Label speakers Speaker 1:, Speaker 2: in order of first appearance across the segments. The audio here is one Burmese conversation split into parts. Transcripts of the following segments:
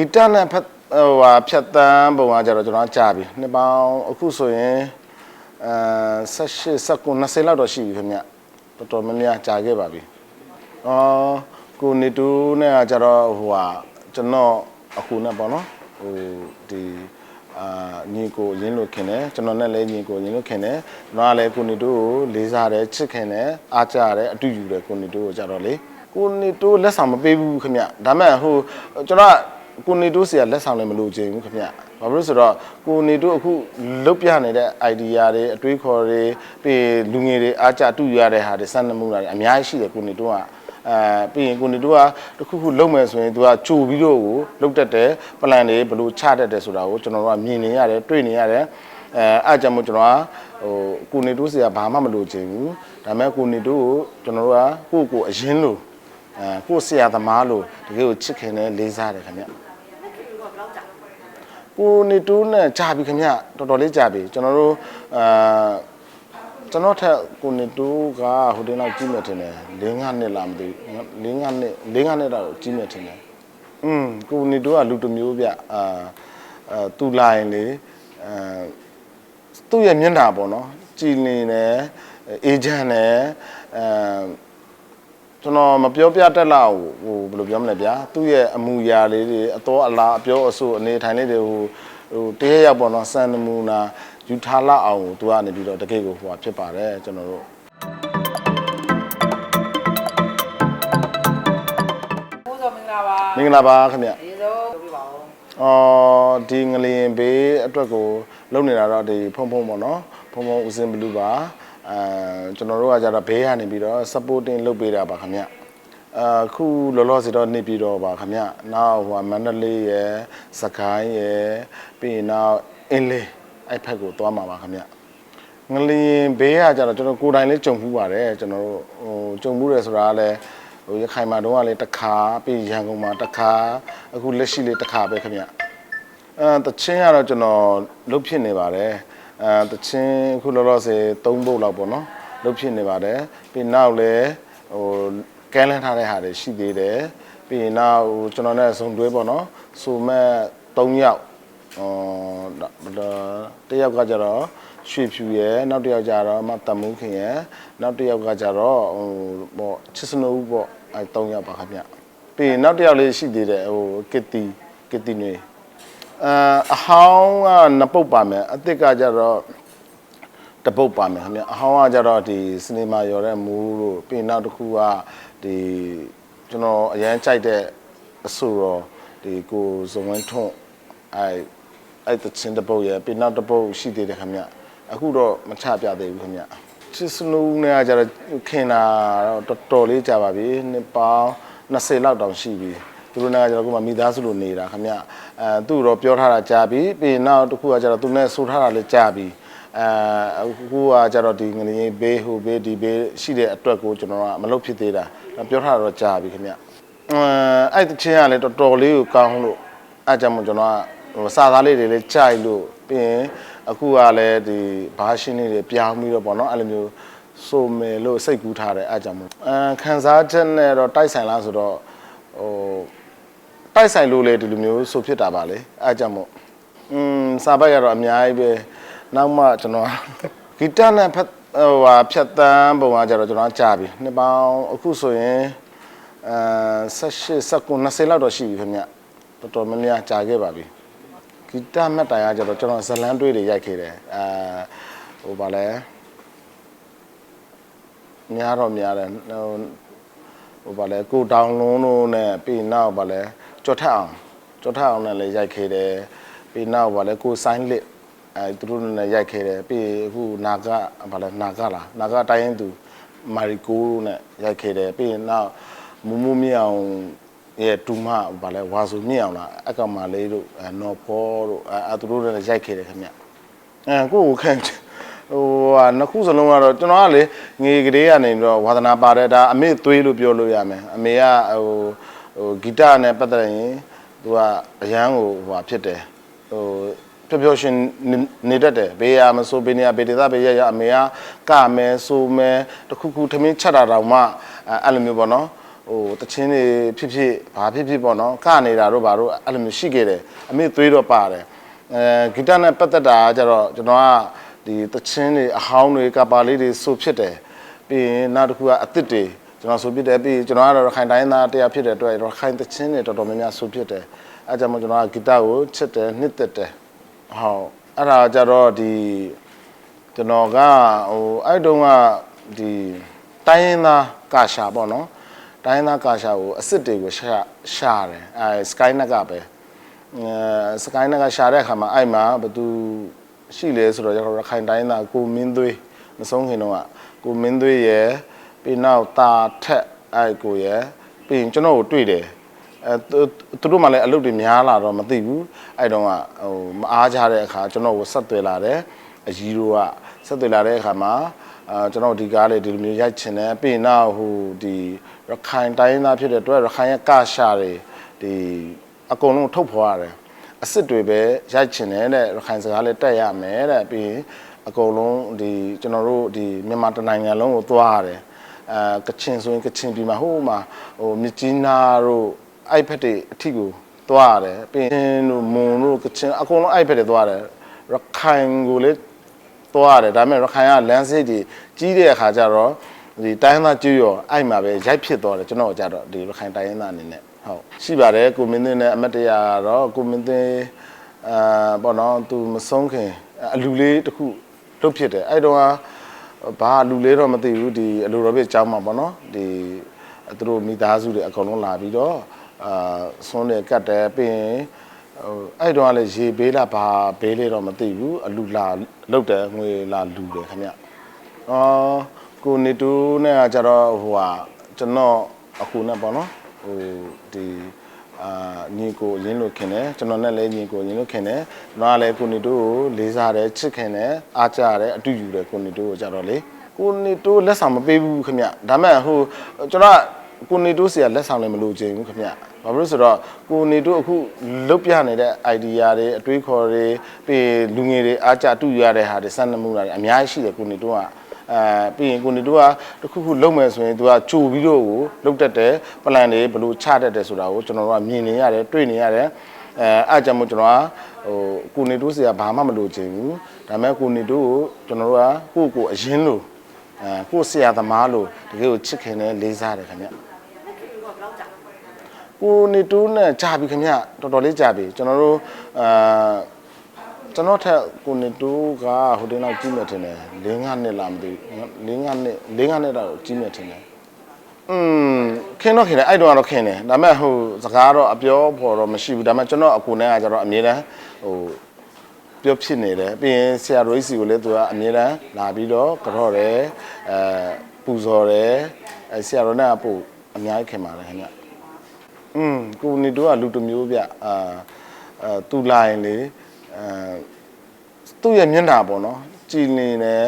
Speaker 1: ီတနဲ့ဖတ်ဟိုဟာဖြတ်တန်းပုံကကြတော့ကျွန်တော်ကကြာပြီနှစ်ပေါင်းအခုဆိုရင်အဲ18 19 20လောက်တော့ရှိပြီခင်ဗျတော်တော်များများကြာခဲ့ပါပြီအော်ကိုနေတူနဲ့ကကြတော့ဟိုဟာကျွန်တော်အခုနဲ့ပေါ့နော်ဟိုဒီအာညီကိုရင်းလို့ခင်တယ်ကျွန်တော်နဲ့လည်းညီကိုရင်းလို့ခင်တယ်ကျွန်တော်ကလည်းကိုနေတူကိုလေးစားတယ်ချစ်ခင်တယ်အားကြတယ်အတူယူတယ်ကိုနေတူကိုကြတော့လေကိုနေတူလက်ဆောင်မပေးဘူးခင်ဗျဒါမဲ့ဟိုကျွန်တော်က ကိုနေတိုးစီကလက်ဆောင်လည်းမလို့ချင်ဘူးခင်ဗျ။ဘာဖြစ်လို့ဆိုတော့ကိုနေတိုးအခုလုတ်ပြနေတဲ့ idea တွေအတွေးခေါ်တွေပြီးလူငယ်တွေအားကြတူရတဲ့ဟာတွေစမ်းသမှုတွေအများကြီးရှိတယ်ကိုနေတိုးကအဲပြီးရင်ကိုနေတိုးကတခုခုလုံမယ်ဆိုရင်သူကကြိုပြီးတော့ကိုလုတ်တက်တယ် plan တွေဘယ်လိုချတတ်တယ်ဆိုတာကိုကျွန်တော်တို့ကမြင်နေရတယ်တွေ့နေရတယ်အဲအားကြောင့်မို့ကျွန်တော်ကဟိုကိုနေတိုးစီကဘာမှမလို့ချင်ဘူးဒါပေမဲ့ကိုနေတိုးကိုကျွန်တော်တို့ကကိုယ့်ကိုယ်အရင်လို့အဲကိုယ့်ဆရာသမားလို့တကယ်ကိုချစ်ခင်တယ်လေးစားတယ်ခင်ဗျ ကိုနေတူးနဲ့ကြာပြီခင်ဗျတော်တော်လေးကြာပြီကျွန်တော်တို့အာကျွန်တော်ထက်ကိုနေတူးကဟိုတင်းလောက်ကြီးမြတ်တင်တယ်၄၅နှစ်လားမသိဘူး၄၅နှစ်၄၅နှစ်တော့ကြီးမြတ်တင်တယ်อืมကိုနေတူးကလူတစ်မျိုးဗျအာအာသူလာရင်လေအာသူ့ရဲ့မျက်နှာပေါ့နော်ကြည်နေတယ်အေဂျင့်နဲ့အဲ ကျွန်တော်မပြောပြတတ်လောက်ဟိုဘယ်လိုပြောမလဲဗျာသူ့ရဲ့အမူအရာလေးတွေအတော်အလားအပြောအဆိုအနေထိုင်လေးတွေဟိုဟိုတရရောက်ပေါ့နော်စံနမူနာယူထားလောက်အောင်သူကနေပြီးတော့တကယ့်ကိုဟိုဟာဖြစ်ပါတယ်ကျွန်တော်တို့
Speaker 2: ဘိုးစောမင်္ဂလာပါ
Speaker 1: မင်္ဂလာပါခင်ဗျ
Speaker 2: အရင်ဆုံးပြောပြပါဦး
Speaker 1: အော်ဒီငလျင်ဘေးအတွက်ကို လုံနေတာတော့ဒီဖုံဖုံပေါ့နော်ဖုံဖုံဦးစင်ဘလူးပါ အဲကျွန်တော်တို့ကကြတော့ဘေးကနေပြီးတော့ supporting လုပ်ပေးတာပါခင်ဗျအခုလောလောဆယ်တော့နေပြီးတော့ပါခင်ဗျနောက်ဟိုမန္တလေးရယ်စကိုင်းရယ်ပြီးရင်နောက်အင်းလေးအဲ့ဖက်ကိုသွားမှာပါခင်ဗျငလျင်ဘေးကကြတော့ကျွန်တော်ကိုယ်တိုင်လေးကြုံမှုပါတယ်ကျွန်တော်တို့ဟိုကြုံမှုတယ်ဆိုတာကလည်းဟိုရခိုင်မှာတုန်းကလည်းတစ်ခါပြီးရန်ကုန်မှာတစ်ခါအခုလက်ရှိလေးတစ်ခါပဲခင်ဗျအဲတချင်းကတော့ကျွန်တော်လုတ်ဖြစ်နေပါတယ် အဲတချင်းအခုလောလောဆယ်၃ပုတ်လောက်ပေါ့နော်လုတ်ဖြစ်နေပါတယ်ပြီးနောက်လည်းဟိုကဲလန်းထားတဲ့ဟာတွေရှိသေးတယ်ပြီးရင်နောက်ဟိုကျွန်တော်နဲ့ဇုံတွဲပေါ့နော်ဆိုမဲ့၃ယောက်ဟိုတယောက်ကကြတော့ရွှေဖြူရယ်နောက်တစ်ယောက်ကြတော့မတမူးခင်ရယ်နောက်တစ်ယောက်ကကြတော့ဟိုပေါ့ချစ်စနိုးဦးပေါ့အဲ၃ယောက်ပါခင်ဗျပြီးရင်နောက်တစ်ယောက်လေးရှိသေးတယ်ဟိုကစ်တီကစ်တီနေ အာအဟောင်းကနှစ်ပုတ်ပါမယ်အစ်စ်ကကြတော့တပုတ်ပါမယ်ခင်ဗျအဟောင်းကကြတော့ဒီစနေမာရော်တဲ့မူးတို့ပြီးရင်နောက်တစ်ခုကဒီကျွန်တော်အရန်ကြိုက်တဲ့အဆူရောဒီကိုဇုံဝင်းထွန်းအဲအဲ့တချင်းတပုတ်ရယ်ပြီးနောက်တပုတ်ရှိသေးတယ်ခင်ဗျအခုတော့မချပြသေးဘူးခင်ဗျချစ်စနူးနဲ့ကကြတော့ခင်တာတော့တော်တော်လေးကြာပါပြီနှစ်ပေါင်း20လောက်တောင်ရှိပြီ သူတို့နဲ့ကကျွန်တော်ကမိသားစုလိုနေတာခင်ဗျအဲသူ့တော့ပြောထားတာကြာပြီပြီးရင်နောက်တစ်ခုကကျတော့သူနဲ့ဆိုထားတာလည်းကြာပြီအဲအခုကကျတော့ဒီငလျင်ဘေးဟိုဘေးဒီဘေးရှိတဲ့အတွက်ကိုကျွန်တော်ကမလုပ်ဖြစ်သေးတာပြောထားတာတော့ကြာပြီခင်ဗျအဲအဲ့တချင်းကလည်းတော်တော်လေးကိုကောင်းလို့အဲ့ကြောင့်မို့ကျွန်တော်ကဟိုစာသားလေးတွေလည်းကြိုက်လို့ပြီးရင်အခုကလည်းဒီဘာရှင်းလေးတွေပြောင်းပြီးတော့ပေါ့နော်အဲ့လိုမျိုးဆိုမယ်လို့စိတ်ကူးထားတယ်အဲ့ကြောင့်မို့အဲခံစားချက်နဲ့တော့တိုက်ဆိုင်လားဆိုတော့ဟို တိုက်ဆိုင်လို့လေဒီလိုမျိုးဆိုဖြစ်တာပါလေအဲကြောင့်မို့อืมစာပိုက်ကတော့အများကြီးပဲနောက်မှကျွန်တော်ဂီတနဲ့ဖတ်ဟိုဟာဖြတ်တန်းပုံကကြတော့ကျွန်တော်ကြာပြီနှစ်ပေါင်းအခုဆိုရင်အဲ18 19 20လောက်တော့ရှိပြီခင်ဗျတော်တော်များများကြာခဲ့ပါပြီဂီတမှတ်တိုင်ကကြတော့ကျွန်တော်ဇလန်းတွေးတွေရိုက်ခဲ့တယ်အဲဟိုဗာလဲများတော့များတယ်ဟိုဟိုဗာလဲကိုတောင်လုံးလို့နဲ့ပြီးနောက်ဗာလဲ ကြော်ထက်အောင်ကြော်ထက်အောင်နဲ့လည်းရိုက်ခဲ့တယ်ပြီးနောက်ဗာလဲကိုဆိုင်းလစ်အဲသူတို့နဲ့ရိုက်ခဲ့တယ်ပြီးအခုနာကဗာလဲနာကလားနာကတိုင်းရင်သူမာရီကိုနဲ့ရိုက်ခဲ့တယ်ပြီးနောက်မူမူမြောင်ရဲ့တူမဗာလဲဝါဆိုမြောင်လားအကောင်မလေးတို့အဲနော်ဖောတို့အဲအဲသူတို့နဲ့ရိုက်ခဲ့တယ်ခင်ဗျအဲကိုကိုခန့်ဟိုဟာနှစ်ခုစလုံးကတော့ကျွန်တော်ကလေငေကလေးကနေတော့ဝါသနာပါတယ်ဒါအမေသွေးလို့ပြောလို့ရမယ်အမေကဟို ဟိုဂီတနဲ့ပတ်သက်ရင်သူကအရန်ကိုဟိုဟာဖြစ်တယ်ဟိုပျော်ပျော်ရှင်နေနေတတ်တယ်ဘေးရမဆိုဘေးနေရဘေးဒေသဘေးရရအမေကကမဲဆိုမဲတခုခုထမင်းချက်တာတောင်မှအဲအဲ့လိုမျိုးပေါ့နော်ဟဟိုတချင်းတွေဖြစ်ဖြစ်ဘာဖြစ်ဖြစ်ပေါ့နော်ကနေတာတို့ဘာတို့အဲ့လိုမျိုးရှိခဲ့တယ်အမေသွေးတော့ပါတယ်အဲဂီတနဲ့ပတ်သက်တာကကြတော့ကျွန်တော်ကဒီတချင်းတွေအဟောင်းတွေကပါလေးတွေဆိုဖြစ်တယ်ပြီးရင်နောက်တစ်ခုကအစ်စ်တွေ ကျွန်တော်ဆိုဖြစ်တယ်ပြီးရင်ကျွန်တော်ကတော့ရခိုင်တိုင်းသားတရားဖြစ်တဲ့အတွက်ရခိုင်တချင်းတွေတော်တော်များများဆိုဖြစ်တယ်အဲကြောင့်မို့ကျွန်တော်ကဂီတကိုချစ်တယ်နှစ်သက်တယ်ဟုတ်အဲ့ဒါကြတော့ဒီကျွန်တော်ကဟိုအဲ့တုန်းကဒီတိုင်းရင်းသားကာရှာပေါ့နော်တိုင်းရင်းသားကာရှာကိုအစ်စ်တွေကိုရှာရှာတယ်အဲ Skynet ကပဲအဲ Skynet ကရှာတဲ့အခါမှာအဲ့မှာဘသူရှိလဲဆိုတော့ရခိုင်တိုင်းရင်းသားကိုမင်းသွေးမဆုံးခင်တော့ကကိုမင်းသွေးရယ် ပြီးနောက်တာထက်အဲ့ကိုရယ်ပြီးရင်ကျွန်တော်ကိုတွေ့တယ်အဲသူသူတို့မှလည်းအလုပ်တွေများလာတော့မသိဘူးအဲ့တော့ကဟိုမအားကြတဲ့အခါကျွန်တော်ကိုဆက်သွယ်လာတယ်အကြီးတို့ကဆက်သွယ်လာတဲ့အခါမှာအာကျွန်တော်ဒီကားလေးဒီလိုမျိုးရိုက်ချင်တယ်ပြီးရင်နောက်ဟိုဒီရခိုင်တိုင်းသားဖြစ်တဲ့အတွက်ရခိုင်ရဲ့ကရှာတွေဒီအကုန်လုံးထုတ်ဖော်ရတယ်အစ်စ်တွေပဲရိုက်ချင်တယ်တဲ့ရခိုင်စကားလေးတက်ရမယ်တဲ့ပြီးရင်အကုန်လုံးဒီကျွန်တော်တို့ဒီမြန်မာတနိုင်ငံလုံးကိုသွားရတယ် အဲကချင်ဆိုရင်ကချင်ပြည်မှာဟိုမှာဟိုမြစ်ကြီးနားတို့အဲ့ဖက်တွေအထီကိုသွားရတယ်ပြီးရင်တို့မွန်တို့ကချင်အကုန်လုံးအဲ့ဖက်တွေသွားရတယ်ရခိုင်ကိုလေသွားရတယ်ဒါပေမဲ့ရခိုင်ကလမ်းစိတ်တွေကြီးတဲ့အခါကျတော့ဒီတိုင်းသားကျွရောအဲ့မှာပဲရိုက်ဖြစ်သွားတယ်ကျွန်တော်ကြတော့ဒီရခိုင်တိုင်းရင်းသားအနေနဲ့ဟုတ်ရှိပါတယ်ကိုမင်းသိန်းနဲ့အမတ်တရာကတော့ကိုမင်းသိန်းအာပေါ့နော်သူမဆုံးခင်အလူလေးတစ်ခုလုတ်ဖြစ်တယ်အဲ့တော့က ဘာအလူလေးတော့မသိဘူးဒီအလူတော်ပြအကြောင်းမှာပေါ့နော်ဒီသူတို့မိသားစုတွေအကုန်လုံးလာပြီးတော့အာဆွန်းတယ်ကတ်တယ်ပြီးရင်ဟိုအဲ့တော့ကလည်းရေဘေးလားဘာဘေးလေးတော့မသိဘူးအလူလာလုတ်တယ်ငွေလာလူတယ်ခင်ဗျအော်ကိုနေတူနဲ့ကကြတော့ဟိုဟာကျွန်တော်အခုနဲ့ပေါ့နော်ဟိုဒီအာ ညီကိုရင်းလို့ခင်တယ်ကျွန်တော်နဲ့လည်းညီကိုရင်းလို့ခင်တယ်ကျွန်တော်ကလည်းကိုနေတူကိုလေးစားတယ်ချစ်ခင်တယ်အားကြတယ်အတူယူတယ်ကိုနေတူကိုကြတော့လေကိုနေတူလက်ဆောင်မပေးဘူးခင်ဗျဒါမဲ့ဟိုကျွန်တော်ကကိုနေတိုးစီကလက်ဆောင်လည်းမလိုချင်ဘူးခင်ဗျ။ဘာဖြစ်လို့ဆိုတော့ကိုနေတိုးအခုလုတ်ပြနေတဲ့ idea တွေအတွေးခေါ်တွေပြီးရင်လူငယ်တွေအားကြတူရတဲ့ဟာတွေစမ်းနမှုတွေအများကြီးရှိတယ်ကိုနေတိုးက အဲပြီးရင်ကိုနေတိုးကတခုခုလုပ်မယ်ဆိုရင်သူကကြိုပြီးတော့ကိုလုတ်တတ်တယ်ပလန်တွေဘယ်လိုချတတ်တယ်ဆိုတာကိုကျွန်တော်တို့ကမြင်နေရတယ်တွေ့နေရတယ်အဲအားကြောင့်မို့ကျွန်တော်ကဟိုကိုနေတိုးစီကဘာမှမလိုချင်ဘူးဒါပေမဲ့ကိုနေတိုးကိုကျွန်တော်တို့ကကိုယ့်ကိုယ်အရင်လို့အဲကိုယ့်ဆရာသမားလို့တကယ်ကိုချစ်ခင်တယ်လေးစားတယ်ခင်ဗျကိုနေတူးနဲ့ကြာပြီခင်ဗျတော်တော်လေးကြာပြီကျွန်တော်တို့အာ ကျွန်တော်ထက်ကိုနေတူးကဟိုတင်းတော့ကြီးမြတ်ထင်တယ်၄၅နှစ်လားမသိဘူး၄၅နှစ်၄၅နှစ်တော့ကြီးမြတ်ထင်တယ်อืมခင်းတော့ခင်းတယ်အဲ့တော့ကတော့ခင်းတယ်ဒါပေမဲ့ဟိုစကားတော့အပြောဖော်တော့မရှိဘူးဒါပေမဲ့ကျွန်တော်အကူနဲ့ကကျတော့အမြဲတမ်းဟိုပြောဖြစ်နေတယ်ပြီးရင်ဆရာတော်ကြီးစီကိုလည်းသူကအမြဲတမ်းလာပြီးတော့ကြော့တယ်အဲပူဇော်တယ်အဲဆရာတော်နဲ့ကပို့အများကြီးခင်ပါတယ်ခင်ဗျ อืมကိုနေတို့ကလူတစ်မျိုးဗျအာအဲသူလာရင်လေ အဲသူ့ရဲ့မျက်နှာပေါ့နော်ကြည်လင်တယ်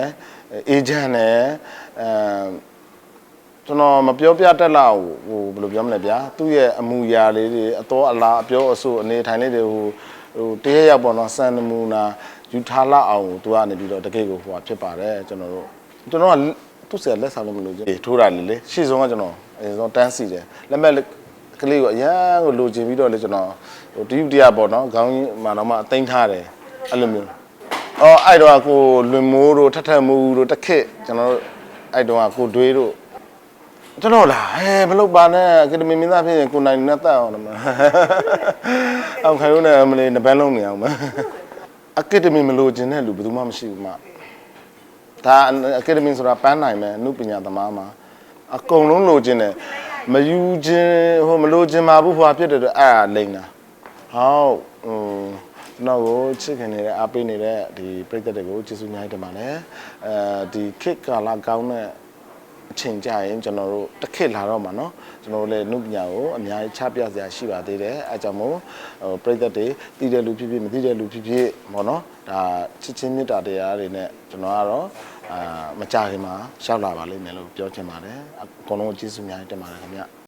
Speaker 1: အေဂျင့်တယ်အဲကျွန်တော်မပြောပြတတ်လောက်ဟိုဘယ်လိုပြောမလဲဗျာသူ့ရဲ့အမူအရာလေးတွေအတော်အလားအပြောအဆိုအနေထိုင်လေးတွေဟိုဟိုတရရောက်ပေါ့နော်စံနမူနာယူထားလောက်အောင်သူကနေပြီးတော့တကယ်ကိုဟိုဟာဖြစ်ပါတယ်ကျွန်တော်တို့ကျွန်တော်ကသူ့ဆရာလက်ဆောင်လို့မလို့ချင်းထိုးတာလေလေရှေ့ဆုံးကကျွန်တော်အရင်ဆုံးတန်းစီတယ်လက်မဲ့ ကလေးကိုအရန်ကိုလိုချင်ပြီးတော့လေကျွန်တော်ဟိုတယူတရပေါ့နော်ခေါင်းကြီးမှတော့မှအသိမ်းထားတယ်အဲ့လိုမျိုးအော်အဲ့တော့ကိုလွင်မိုးတို့ထထမိုးတို့တခက်ကျွန်တော်တို့အဲ့တော့ကိုတွေးတို့ကျွန်တော်လားဟဲမလုပ်ပါနဲ့အကယ်ဒမီမင်းသားဖြစ်ရင်ကိုနိုင်နဲ့တက်အောင်တော့မအောင်ခိုင်လို့နဲ့မလေးနှစ်ပန်းလုံးနေအောင်မအကယ်ဒမီမလို့ခြင်းတဲ့လူဘယ်သူမှမရှိဘူးမဒါအကယ်ဒမီဆိုတာပန်းနိုင်မယ်အမှုပညာသမားမှာအကုန်လုံးလိုချင်တယ် မယူခြင်းဟိုမလိုချင်ပါဘူးဟိုဟာဖြစ်တယ်တော့အဲ့ဒါလိမ့်တာဟောက်ဟိုကျွန်တော်ကိုချစ်ခင်နေတဲ့အားပေးနေတဲ့ဒီပြိတ္တတွေကိုကျေးဇူးများတင်ပါတယ်အဲဒီခစ်ကာလာကောင်းတဲ့အချိန်ကြရင်ကျွန်တော်တို့တစ်ခစ်လာတော့မှာเนาะကျွန်တော်တို့လည်းနုပညာကိုအများကြီးချပြစရာရှိပါသေးတယ်အဲကြောင့်မို့ဟိုပြိတ္တတွေတည်တဲ့လူဖြစ်ဖြစ်မတည်တဲ့လူဖြစ်ဖြစ်ပေါ့နော်ဒါချစ်ချင်းမေတ္တာတရားတွေနဲ့ကျွန်တော်ကတော့ အာမကြခင်မှာရှောက်လာပါလိမ့်မယ်လို့ပြောချင်ပါတယ်အကုန်လုံးကျေးဇူးများတင်ပါတယ်ခင်ဗျ